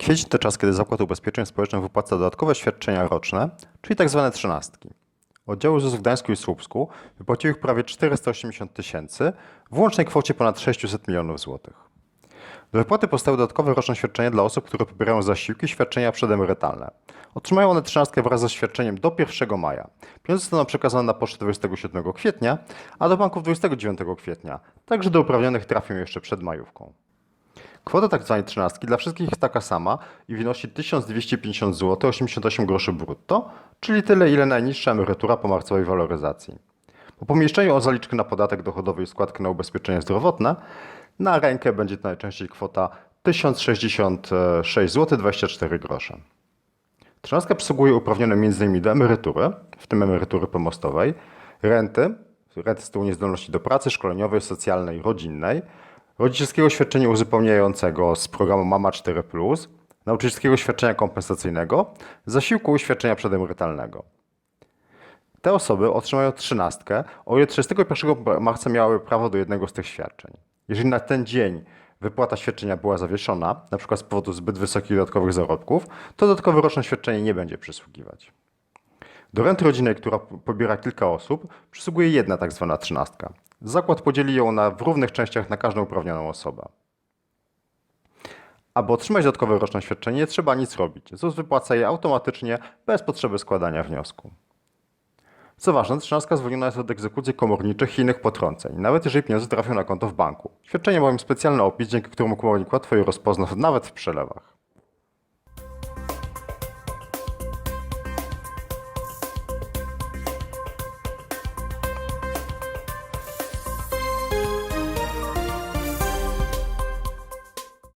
Kwiecień to czas, kiedy Zakład Ubezpieczeń Społecznych wypłaca dodatkowe świadczenia roczne, czyli tzw. trzynastki. Oddziały ZUS w Gdańsku i Słupsku wypłaciły ich prawie 480 tysięcy w łącznej kwocie ponad 600 milionów złotych. Do wypłaty powstały dodatkowe roczne świadczenia dla osób, które pobierają zasiłki i świadczenia przedemerytalne. Otrzymają one trzynastkę wraz ze świadczeniem do 1 maja. Pieniądze zostaną przekazane na pocztę 27 kwietnia, a do banków 29 kwietnia. Także do uprawnionych trafią jeszcze przed majówką. Kwota tzw. trzynastki dla wszystkich jest taka sama i wynosi 1250 zł 88 groszy brutto, czyli tyle ile najniższa emerytura po marcowej waloryzacji. Po pomieszczeniu o zaliczkę na podatek dochodowy i składkę na ubezpieczenie zdrowotne na rękę będzie to najczęściej kwota 1066 zł 24 grosze. Trzynastka przysługuje uprawnionym m.in. do emerytury, w tym emerytury pomostowej, renty, renty z tytułu niezdolności do pracy szkoleniowej, socjalnej, rodzinnej, rodzicielskiego świadczenia uzupełniającego z programu Mama 4+, nauczycielskiego świadczenia kompensacyjnego, zasiłku świadczenia przedemerytalnego. Te osoby otrzymają trzynastkę, o ile 31 marca miały prawo do jednego z tych świadczeń. Jeżeli na ten dzień wypłata świadczenia była zawieszona, np. z powodu zbyt wysokich dodatkowych zarobków, to dodatkowe roczne świadczenie nie będzie przysługiwać. Do renty rodzinnej, która pobiera kilka osób, przysługuje jedna tak zwana trzynastka. Zakład podzieli ją na, w równych częściach na każdą uprawnioną osobę. Aby otrzymać dodatkowe roczne świadczenie, nie trzeba nic robić. ZUS wypłaca je automatycznie, bez potrzeby składania wniosku. Co ważne, trzynastka zwolniona jest od egzekucji komorniczych i innych potrąceń, nawet jeżeli pieniądze trafią na konto w banku. Świadczenie ma specjalny opis, dzięki któremu komornik łatwo je rozpozna nawet w przelewach.